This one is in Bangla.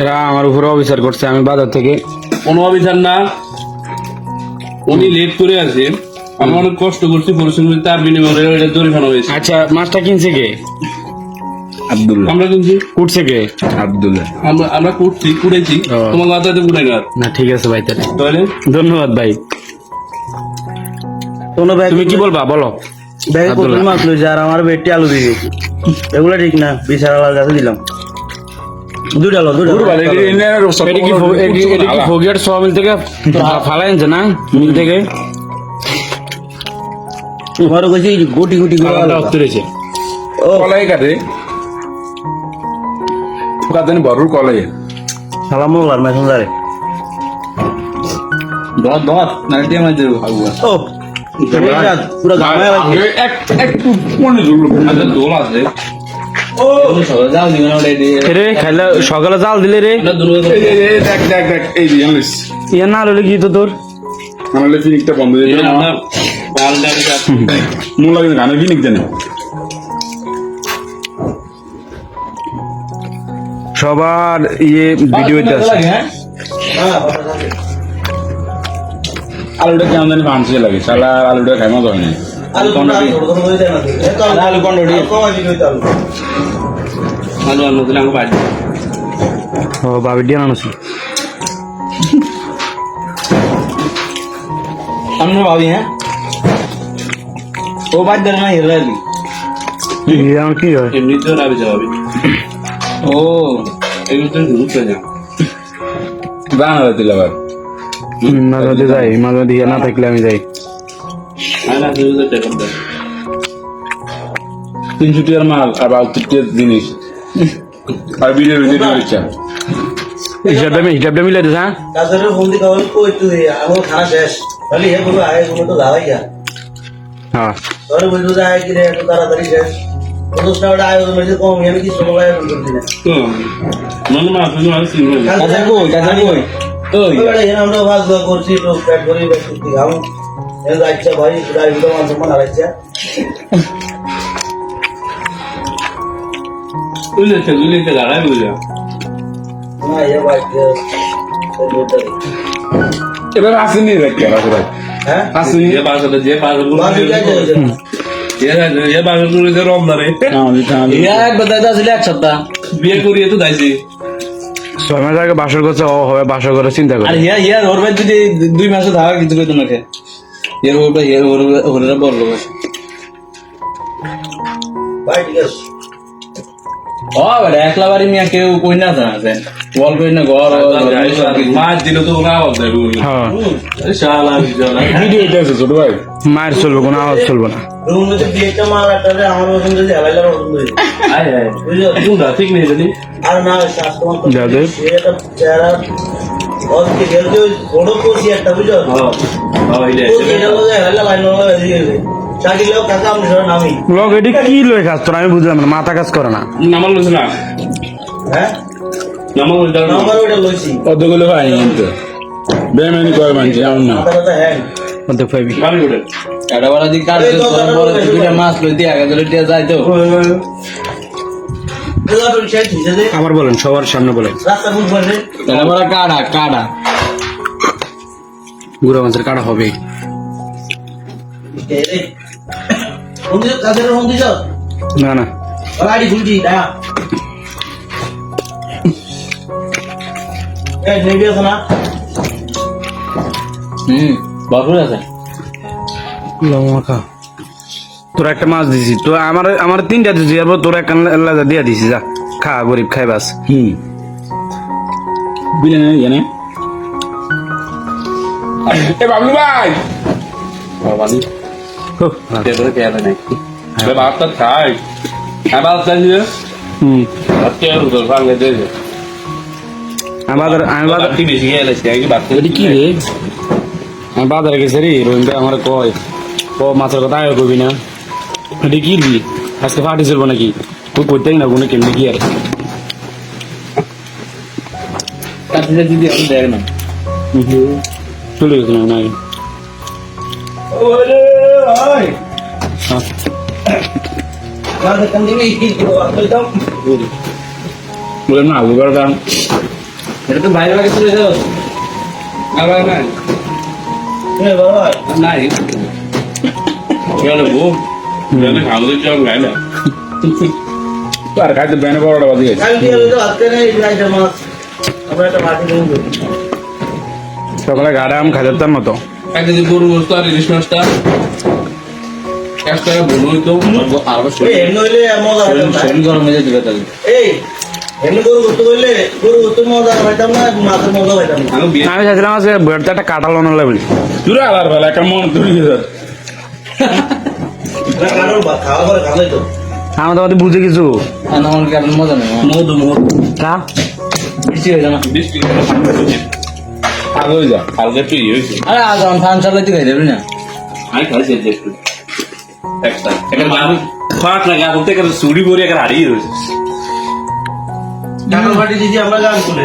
এরা আমার উপরে অবিচার করছে আমি বাজার থেকে কোনো না। উনি লেট করে আছে। আমি অনেক কষ্ট করছি পরিশ্রম তার বিনিময়ে ওইটা জরিমানা হয়েছে। আচ্ছা মাছটা কিনছে কে? আব্দুল্লাহ। আমরা কিন্তু কুটছে কে? আব্দুল্লাহ। আমরা আমরা করছি কুড়েছি। তোমার মাথাতে কুড়ে না না ঠিক আছে ভাই তাহলে। তাহলে? ধন্যবাদ ভাই। কোনো ব্যাগ তুমি কি বলবা বলো। ব্যাগে কত মাছ লইছে আর আমার আলু দিয়ে এগুলো ঠিক না বিশাল কাছে দিলাম। দুইটা আলো দুইটা আলো। এটা কি এটা কি- ফগিয়ার সোয়াবিন থেকে ফালাই আনছে না? মিল থেকে তোমারও কইছি গুটি করে ও। কলাই কাটে। কাটেন বড় কলাই। সালাম মোগলার মেসেঞ্জারে ধর ধর না দিয়ে মাঝে ও। পুরো গামে একটু মনে ধরলো আচ্ছা দোল আছে। রে খাইলে সকালে জাল দিলে রে। দেখ দেখ দেখ এই যে জানিস ইয়ে না হলে কি তো তোর? আমার ফিনিকটা বন্ধ হয়ে যাবে আমরা পাল ডাকি মূল ফিনিক জানে সবার ইয়ে ভিডিওতে আছে। আলুটা কেমন জানি লাগে সালা আলুটা খাই মজা হয় না। আলু কোনটা? আলু কোনটা দিয়ে ও বাবি দিয়ে আনছি। সামনে ভাবি হ্যাঁ? ও বাদ দেন না হেরে আলি কি হয়? এমনিতেও রাবি যাবে ও এগুলো তো ঘুরতে যা। বানা দিল আবার মাঝে যাই মাঝে ইয়ে না থাকলে আমি যাই। তুই তো দে তিনশো টিয়ার মাল আর বাউত্তর টিয়ার জিনিস। আর ভিডিও ভিডিও দিচ্ছে হিসাবটা মি- হিসাবটা মিলে দিস হ্যাঁ? তাছাড়া ফোন দিয়ে খাওয়ার কই তুই? আমার খানা শেষ। তাহলে হে বলব আগে বলব তো যাওয়াই যা। হ্যাঁ। তাহলে বলব যে আগে কিনে এত তাড়াতাড়ি শেষ। কম আমি কি মনে মা তুমি আর কই? কই? ওই আমরা করছি তো করি করতে আচ্ছা ভাই মান আচ্ছা তুই তো তুই তো গাড়াই বুঝা এবার আসেনি রেখে আসলে হ্যাঁ? আসেনি। যে পাশে যে যাইছি ছয় মাস আগে বাসর করছে ও হবে বাসর করে চিন্তা করে। আর হিয়া হিয়া ওর ভাই যদি দুই মাসে থাকা কিছু না খেয়ে হিয়ার ওর ভাই হিয়ার ওর ওরা বলল ভাই ঠিক আছে। ও বেটা একলা বাড়ি মিয়া কেউ কই না জানা বল কই না ঘর মাছ দিল তো কোনো আওয়াজ দেবে শালা বিজলা ভিডিও আছে ছোট ভাই। মায়ের চলবো কোনো আওয়াজ চলবো না। রুম মধ্যে বিয়েটা মাল একটা আমার পছন্দ হয়েছে হেলাইলা পছন্দ হয়েছে আয় আয়। বুঝলো? কোনটা? ঠিক নেই জানি। আর না স্বাস্থ্যবান তো যাদের? সে একটা চেহারা ওই বড় করছি একটা বুঝলো? হ্যাঁ। হ্যাঁ এটা যেটা লাইন লাগা দিয়ে গেছে শাকিলেও কাকা আমি। সরে নামি লোক এটি কি লয়ে কাজ তোর আমি বুঝলাম না মাথা কাজ করে না। নামাল লইছ না। হ্যাঁ? নামাল লইছ না। নাম্বার ওইটা লইছি। কতগুলো ভাই কিন্তু। বেমানি করে মানছি এমন না। মাথা কথা পাইবি। এটা বলা দি কাজ এই তো দুইটা মাছ লই দিয়ে আগে ধরে দিয়ে তো। আবার বলেন সবার সামনে বলেন। এটা বলা কাড়া কাড়া। গুড়া মাছের কাটা হবে। না না। গাড়ি খুলছি দা এই নেবি আছে না হুম বাপুর আছে। লঙ্কা তোর একটা মাছ দিছি। তো আমার আমার তিনটা দিছি এরপর তোর একটা লাজা দিয়া দিছি যা। খা গরিব খাই বাস। হুম। বিলে না জানে এ বাবলু ভাই! বাবানি নাই বে ভাতটা খাই হ্যাঁ ভাত খাই দিবে হুম ভাত কে আর তোর সঙ্গে দে দে আমি আমি বাজার কি বেশি গেলে কি ভাত কি রে আমি বাজারে গেছি রে কয় ও মাছের কথা আয় করবি না এটি কি রি আজকে পার্টি চলবো নাকি তুই করতে না কোনো কেমনি কি আর কাটিতে দিদি না চলে গেছে না নাই ওরে ভাই হ্যাঁ গাড়ি কান্দি কি কি তো। বলে না বড় দাম এটা তো বাইরে বাইরে চলে যাও না। আর খাইতে বড়টা বাদি গেছে। একটা নিয়ে যাব সকালে গাড়া আম খাইতে পারতাম না তো। এক কেজি গরু বস্তু আর ইলিশ মাছটা। এক টাকা ভুল আরও। শরীর গরম হয়ে তাহলে। আমি চাইছিলাম আজকে বেড়তে একটা কাঁঠাল বানানো লাগবে তুরা আলার বেলা একটা মন তুলি খাওয়াই তো। আমি তোমাদের বুঝে কিছু। আমার মজা নেই মধু মধু। কা বৃষ্টি হয়ে যাবে না। বিশ কিলো হালকা আগে যা একটু ইয়ে হয়েছে। আরে আজ ফান চালাইতে খাই যাবি না? আমি খাইছি একটু। একটা একটা মানুষ ফাট লাগে এখন থেকে চুরি করে একটা হারিয়ে রয়েছে। ঢাকা দিয়েছি আমরা গান খুলে